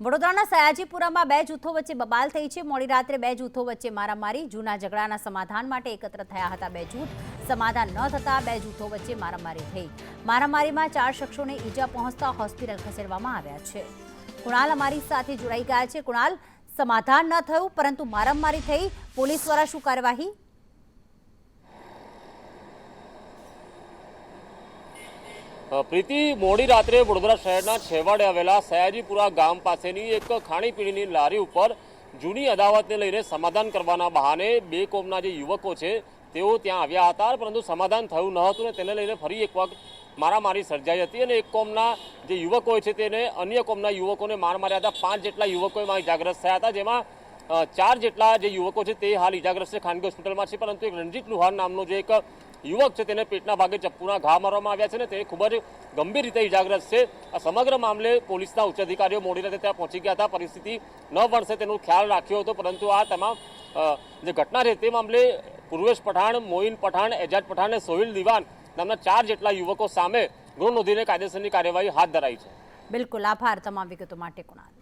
વડોદરાના સયાજીપુરામાં બે જૂથો વચ્ચે બબાલ થઈ છે. મોડી રાત્રે બે જૂથો વચ્ચે મારામારી, જૂના ઝઘડાના સમાધાન માટે એકત્ર થયા હતા બે જૂથ. સમાધાન ન થતા બે જૂથો વચ્ચે મારામારી થઈ. મારામારીમાં ચાર શખ્સોને ઈજા પહોંચતા હોસ્પિટલ ખસેડવામાં આવ્યા છે. કુણાલ અમારી સાથે જોડાઈ ગયા છે. કુણાલ, સમાધાન ન થયું, પરંતુ મારામારી થઈ. પોલીસ દ્વારા શું કાર્યવાહી? પ્રીતિ, મોડી રાત્રે વડોદરા શહેરના છેવાડે આવેલા સયાજીપુરા ગામ પાસેની એક ખાણીપીણીની લારી ઉપર જૂની અદાવતને લઈને સમાધાન કરવાના બહાને બે કોમના જે યુવકો છે, તેઓ ત્યાં આવ્યા હતા, પરંતુ સમાધાન થયું ન હતું ને તેને લઈને ફરી એક વખત મારામારી સર્જાઈ હતી અને એક કોમના જે યુવકો છે તેને અન્ય કોમના યુવકોને માર માર્યા હતા. પાંચ જેટલા યુવકો એમાં જાગ્રત થયા હતા, જેમાં ચાર જેટલા જે યુવકો છે તે હાલ ઇજાગ્રસ્ત ખાનગી હોસ્પિટલમાં છે, પરંતુ એક રણજીત લુહાર નામનો જે એક યુવક છે તેને પેટના ભાગે ચપ્પુના ઘા મારવામાં આવ્યા છે ને તે ખૂબ જ ગંભીર રીતે ઇજાગ્રસ્ત છે. આ સમગ્ર મામલે પોલીસના ઉચ્ચ અધિકારીઓ મોડી રાતે ત્યાં પહોંચી ગયા હતા. પરિસ્થિતિ ન વણસે તેનો ખ્યાલ રાખ્યો હતો, પરંતુ આ તમામ જે ઘટના છે તે મામલે પૂર્વેશ પઠાણ, મોઇન પઠાણ, એજાજ પઠાણ અને સોહિલ દિવાન નામના ચાર જેટલા યુવકો સામે ગુનો નોંધીને કાયદેસરની કાર્યવાહી હાથ ધરાઈ છે. બિલકુલ આભાર તમામ વિગતો માટે કુણાલ.